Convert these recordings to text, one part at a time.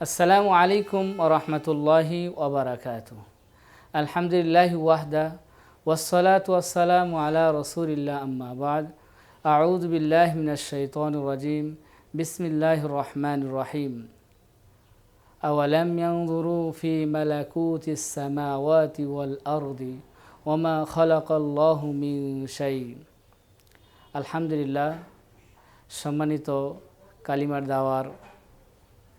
আসসালামু আলাইকুম ওরহমতুল্লাহি ওবরাকাত আলহামদুলিল্লাহ ওয়াহদা ওয়াসসালাত ওয়াসসালামু আলা রসুলিল্লাহ আম্মা বাদ আউদ বিল্লাহ মিনাশ শাইতানির রাজিম বিসমিল্লাহির রহমানির রহিম أولم ينظروا في ملكوت السماوات والأرض وما خلق الله من شيء আলহামদুলিল্লাহ সম্মানিত কালিমার দাওয়ার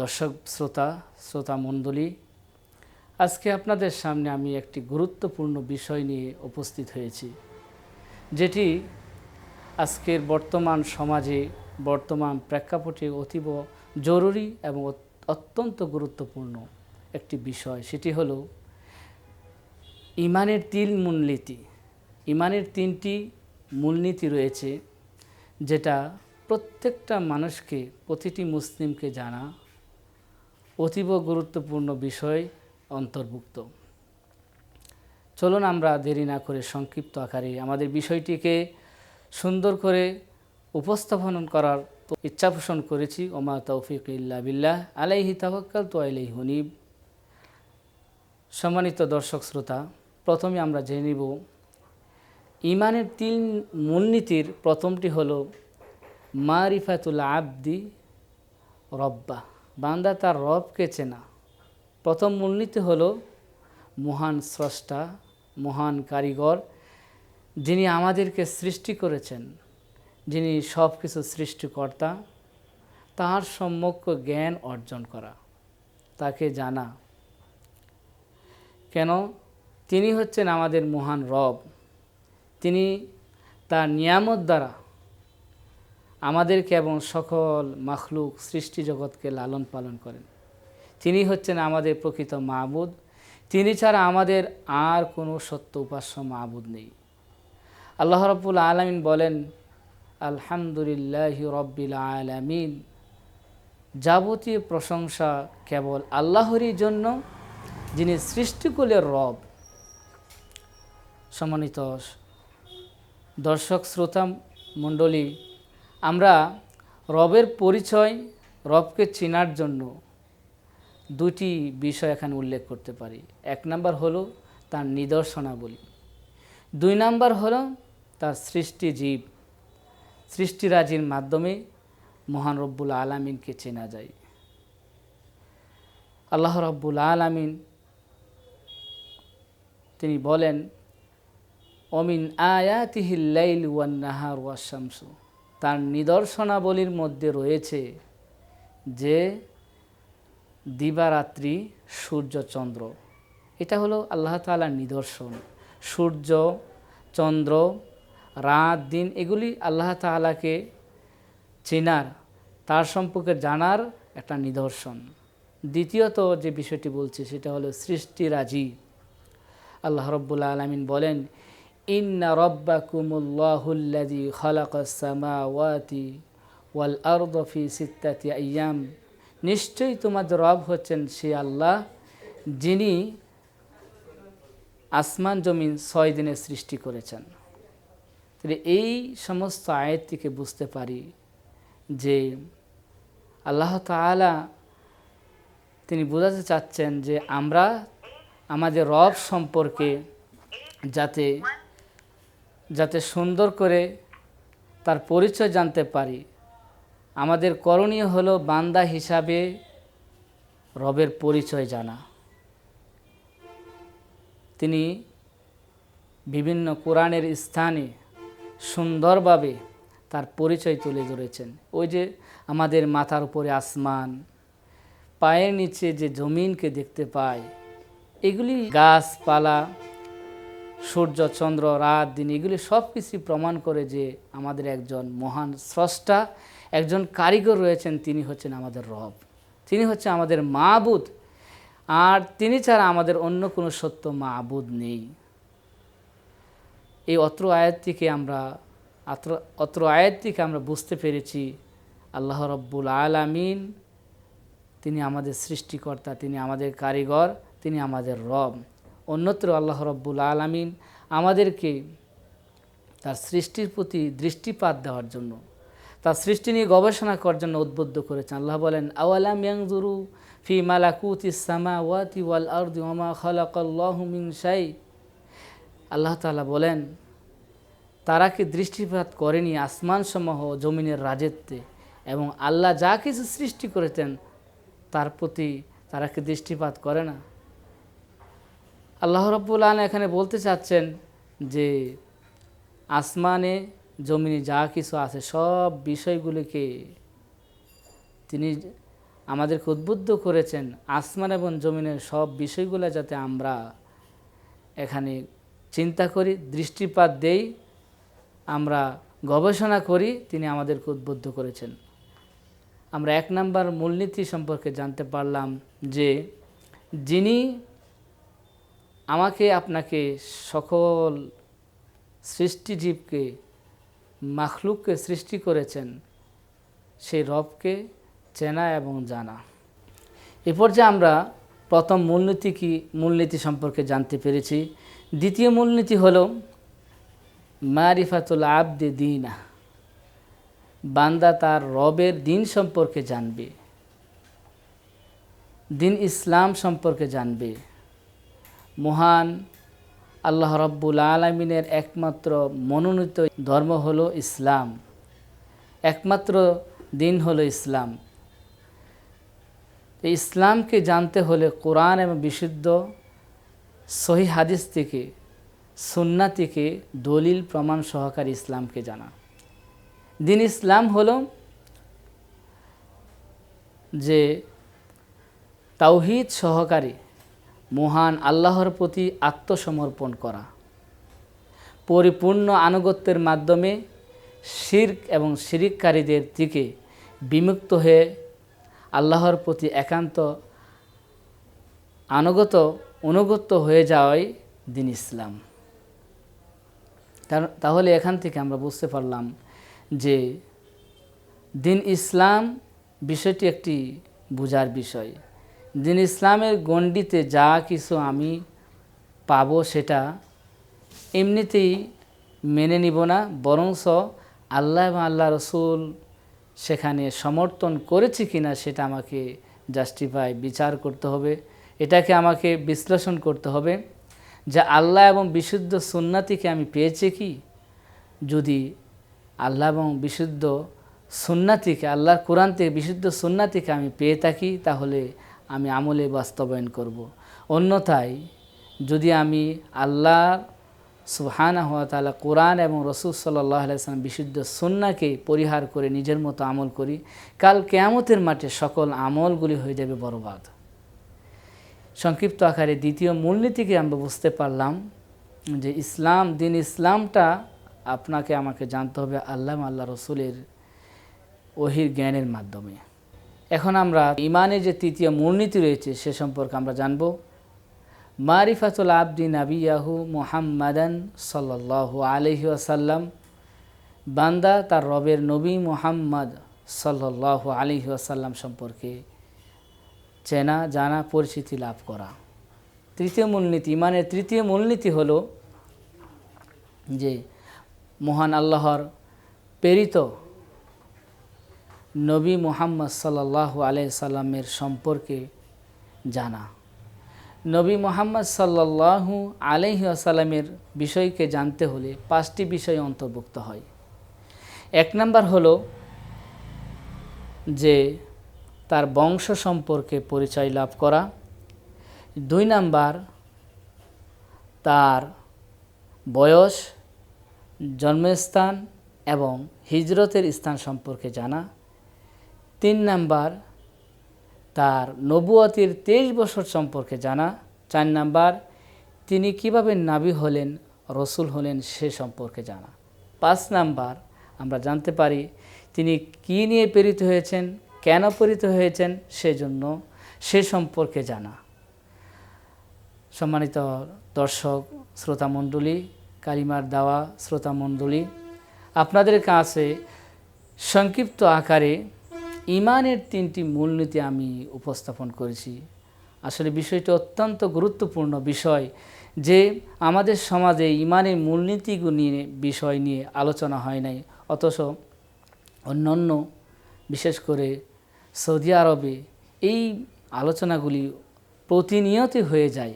দর্শক, শ্রোতা শ্রোতা মণ্ডলী আজকে আপনাদের সামনে আমি একটি গুরুত্বপূর্ণ বিষয় নিয়ে উপস্থিত হয়েছি, যেটি আজকের বর্তমান সমাজে বর্তমান প্রেক্ষাপটে অতীব জরুরি এবং অত্যন্ত গুরুত্বপূর্ণ একটি বিষয়। সেটি হল ইমানের তিন মূলনীতি। ইমানের তিনটি মূলনীতি রয়েছে, যেটা প্রত্যেকটা মানুষকে, প্রতিটি মুসলিমকে জানা অতীব গুরুত্বপূর্ণ বিষয় অন্তর্ভুক্ত। চলুন আমরা দেরি না করে সংক্ষিপ্ত আকারে আমাদের বিষয়টিকে সুন্দর করে উপস্থাপন করার ইচ্ছা পোষণ করেছি। ওমা তৌফিক ইল্লা বিল্লাহ, আলাইহি তাওয়াক্কাল তো আলাইহি হুনিব। সম্মানিত দর্শক শ্রোতা, প্রথমে আমরা জেনে নিব ইমানের তিন মূলনীতির প্রথমটি হলো, মারিফাতুল আবদি রব্বা বান্দা তার রবকে চেনা। প্রথম মূলনীতি হল মহান স্রষ্টা, মহান কারিগর, যিনি আমাদেরকে সৃষ্টি করেছেন, যিনি সব কিছু সৃষ্টিকর্তা, তার সম্যক জ্ঞান অর্জন করা, তাকে জানা। কেন? তিনি হচ্ছেন আমাদের মহান রব। তিনি তার নিয়ামত দ্বারা আমাদেরকে এবং সকল মাখলুক সৃষ্টি জগৎকে লালন পালন করেন। তিনি হচ্ছেন আমাদের প্রকৃত মাহবুদ তিনি ছাড়া আমাদের আর কোনো সত্য উপাস্য মাহবুদ নেই। আল্লাহ রব্বুল আলমিন বলেন, আলহামদুলিল্লাহ রব্বিল আলামিন। যাবতীয় প্রশংসা কেবল আল্লাহরই জন্য, যিনি সৃষ্টিকুলের রব। সম্মানিত দর্শক, শ্রোতা, মণ্ডলী আমরা রবের পরিচয়, রবকে চেনার জন্য দুটি বিষয় এখানে উল্লেখ করতে পারি। এক নাম্বার হলো তার নিদর্শনাবলী। দুই নাম্বার হলো তার সৃষ্টি জীব। সৃষ্টিরাজির মাধ্যমে মহান রব্বুল আলামিনকে চেনা যায়। আল্লাহ রব্বুল আলামিন তিনি বলেন অমিন আয়াতিহিল্লাইল ওয়ান নাহার ওয়াশামসু তার নিদর্শনাবলীর মধ্যে রয়েছে যে দিবারাত্রি সূর্য চন্দ্র। এটা হলো আল্লাহ তাআলার নিদর্শন। সূর্য, চন্দ্র, রাত, দিন এগুলি আল্লাহ তাআলাকে চেনার, তার সম্পর্কে জানার একটা নিদর্শন। দ্বিতীয়ত যে বিষয়টি বলছে সেটা হলো সৃষ্টিরাজি। আল্লাহ রব্বুল আলমিন বলেন ইন্না রব্বাকুমুল্লাহুল্লাযী খালাকাস সামাওয়াতি ওয়াল আরদ ফি সিত্তাতি আইয়াম নিশ্চয়ই তোমাদের রব হচ্ছেন সে আল্লাহ, যিনি আসমান জমিন ছয় দিনে সৃষ্টি করেছেন। তাহলে এই সমস্ত আয়াত থেকে বুঝতে পারি যে আল্লাহ তাআলা তিনি বোঝাতে চাচ্ছেন যে আমরা আমাদের রব সম্পর্কে যাতে সুন্দর করে তার পরিচয় জানতে পারি। আমাদের করণীয় হলো বান্দা হিসাবে রবের পরিচয় জানা। তিনি বিভিন্ন কোরআনের স্থানে সুন্দরভাবে তার পরিচয় তুলে ধরেছেন। ওই যে আমাদের মাথার উপরে আসমান, পায়ের নিচে যে জমিনকে দেখতে পাই এগুলি গাছপালা সূর্য, চন্দ্র, রাত, দিন, এগুলি সব কিছুই প্রমাণ করে যে আমাদের একজন মহান স্রষ্টা, একজন কারিগর রয়েছেন, তিনি হচ্ছেন আমাদের রব। তিনি হচ্ছে আমাদের মাবুদ, আর তিনি ছাড়া আমাদের অন্য কোনো সত্য মাবুদ নেই। এই অত্র আয়াত থেকে আমরা অত্র আয়াত থেকে আমরা বুঝতে পেরেছি, আল্লাহ রব্বুল আলামিন তিনি আমাদের সৃষ্টিকর্তা, তিনি আমাদের কারিগর, তিনি আমাদের রব। অন্যত্র আল্লাহ রব্বুল আলামিন আমাদেরকে তার সৃষ্টির প্রতি দৃষ্টিপাত দেওয়ার জন্য, তার সৃষ্টি নিয়ে গবেষণা করার জন্য উদ্বুদ্ধ করেছেন। আল্লাহ বলেন, আওয়ালাম ইয়াংজুরু ফি মালাকুতি সামা ওয়াতি ওয়াল আরদি ওমা খালাকাল্লাহু মিন শাই। আল্লাহ তাআলা বলেন, তারা কি দৃষ্টিপাত করেনি আসমানসমূহ জমিনের রাজত্বে এবং আল্লাহ যা কিছু সৃষ্টি করেছেন তার প্রতি তারা কি দৃষ্টিপাত করে না? আল্লাহ রব্বুল আলম এখানে বলতে চাচ্ছেন যে আসমানে, জমিনে যা কিছু আছে, সব বিষয়গুলিকে তিনি আমাদেরকে উদ্বুদ্ধ করেছেন। আসমান এবং জমিনের সব বিষয়গুলো যাতে আমরা এখানে চিন্তা করি, দৃষ্টিপাত দেই, আমরা গবেষণা করি, তিনি আমাদেরকে উদ্বুদ্ধ করেছেন। আমরা এক নাম্বার মূলনীতি সম্পর্কে জানতে পারলাম যে, যিনি আমাকে আপনাকে সকল সৃষ্টিজীবকে, মাখলুককে সৃষ্টি করেছেন সেই রবকে, চেনা এবং জানা। এ পর্যায়ে আমরা প্রথম মূলনীতি কি, মূলনীতি সম্পর্কে জানতে পেরেছি। দ্বিতীয় মূলনীতি হল, মারিফাতুল আবদে দিনা। বান্দা তার রবের দিন সম্পর্কে জানবে। দিন ইসলাম সম্পর্কে জানবে। মহান আল্লাহ রব্বুল আলমিনের একমাত্র মনোনীত ধর্ম হলো ইসলাম। একমাত্র দিন হলো ইসলাম। ইসলামকে জানতে হলে কোরআন এবং বিশুদ্ধ সহি হাদিস থেকে সুন্না থেকে দলিল প্রমাণ সহকারে ইসলামকে জানা। দিন ইসলাম হল যে তাওহিদ সহকারে মহান আল্লাহর প্রতি আত্মসমর্পণ করা। পরিপূর্ণ আনুগত্যের মাধ্যমে শির্ক এবং শিরিককারীদের থেকে বিমুক্ত হয়ে আল্লাহর প্রতি একান্ত আনুগত অনুগত্য হয়ে যাওয়াই দিন ইসলাম। তাহলে এখান থেকে আমরা বুঝতে পারলাম যে দিন ইসলাম বিষয়টি একটি বোঝার বিষয়। দিন ইসলামের গণ্ডিতে যা কিছু আমি পাব সেটা এমনিতেই মেনে নিব না, বরংস আল্লাহ এবং আল্লাহ রসুল সেখানে সমর্থন করেছি কিনা সেটা আমাকে জাস্টিফাই বিচার করতে হবে। এটাকে আমাকে বিশ্লেষণ করতে হবে যে আল্লাহ এবং বিশুদ্ধ সুন্নাতিকে আমি পেয়েছি কি? যদি আল্লাহ এবং বিশুদ্ধ সুন্নাতিকে, আল্লাহর কোরআন থেকে বিশুদ্ধ সুন্নাতিকে আমি পেয়ে থাকি, তাহলে আমি আমলে বাস্তবায়ন করব। অন্যথায়, যদি আমি আল্লাহ সুহানা হওয়া তালা কোরআন এবং রসুল সাল্লাহ আলাইসলাম বিশুদ্ধ সন্নাকে পরিহার করে নিজের মতো আমল করি, কাল কেয়ামতের মাঠে সকল আমলগুলি হয়ে যাবে বরবাদ সংক্ষিপ্ত আকারে দ্বিতীয় মূলনীতিকে আমরা বুঝতে পারলাম যে ইসলাম, দিন ইসলামটা আপনাকে আমাকে জানতে হবে আল্লাহ আল্লাহ রসুলের ওহির জ্ঞানের মাধ্যমে এখন আমরা ইমানের যে তৃতীয় মূলনীতি রয়েছে, সে সম্পর্কে আমরা জানব। মারিফাতুল আবদি নাবিয়াহু মোহাম্মদান সাল্লাহ আলহি আসাল্লাম বান্দা তার রবের নবী মোহাম্মদ সাল্লাহ আলহি আসাল্লাম সম্পর্কে চেনা, জানা, পরিচিতি লাভ করা। তৃতীয় মূলনীতি, ইমানের তৃতীয় মূলনীতি হল যে মহান আল্লাহর প্রেরিত নবী মোহাম্মদ সাল্লাহ আলাই সাল্লামের সম্পর্কে জানা। নবী মোহাম্মদ সাল্লাহু আলহি আসাল্লামের বিষয়কে জানতে হলে পাঁচটি বিষয় অন্তর্ভুক্ত হয়। এক নম্বর হল যে তার বংশ সম্পর্কে পরিচয় লাভ করা। দুই নাম্বার তার বয়স, জন্মস্থান এবং হিজরতের স্থান সম্পর্কে জানা। তিন নাম্বার, তার নবুয়তির তেইশ বছর সম্পর্কে জানা। চার নাম্বার, তিনি কীভাবে নাবি হলেন, রসুল হলেন, সে সম্পর্কে জানা। পাঁচ নাম্বার, আমরা জানতে পারি তিনি কি নিয়ে প্রেরিত হয়েছেন, কেন প্রেরিত হয়েছেন, সেজন্য সে সম্পর্কে জানা। সম্মানিত দর্শক, শ্রোতামণ্ডলী, কালিমার দাওয়া, শ্রোতামণ্ডলী, আপনাদের কাছে সংক্ষিপ্ত আকারে ইমানের তিনটি মূলনীতি আমি উপস্থাপন করেছি। আসলে বিষয়টি অত্যন্ত গুরুত্বপূর্ণ বিষয় যে আমাদের সমাজে ইমানের মূলনীতিগুলি বিষয় নিয়ে আলোচনা হয় নাই। অথচ অন্যান্য, বিশেষ করে সৌদি আরবে এই আলোচনাগুলি প্রতিনিয়তই হয়ে যায়।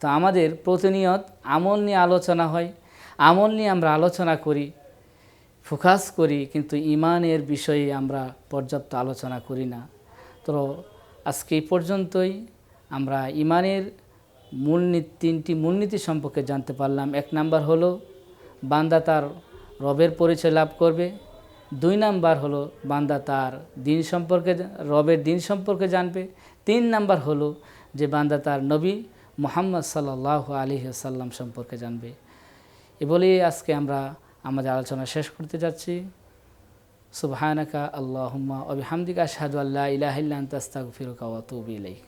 তো আমাদের প্রতিনিয়ত আমল নিয়ে আলোচনা হয়, আমল নিয়ে আমরা আলোচনা করি। ফোকাস করি, কিন্তু ইমানের বিষয়ে আমরা পর্যাপ্ত আলোচনা করি না। তো আজকে এই পর্যন্তই। আমরা ইমানের মূলনীতি, তিনটি মূলনীতি সম্পর্কে জানতে পারলাম। এক নাম্বার হলো, বান্দা তার রবের পরিচয় লাভ করবে। দুই নাম্বার হলো, বান্দা তার দিন সম্পর্কে রবের দিন সম্পর্কে জানবে। তিন নাম্বার হলো, যে বান্দা তার নবী মোহাম্মদ সাল্লাহ আলী সাল্লাম সম্পর্কে জানবে। এ বলেই আজকে আমরা আমাদের আলোচনা শেষ করতে যাচ্ছি। সুবহানাকা আল্লাহুম্মা ওয়া বিহামদিকা আশহাদু আল্লা ইলাহা ইল্লা আনতা আস্তাগফিরুকা ওয়া আতুবু ইলাইক।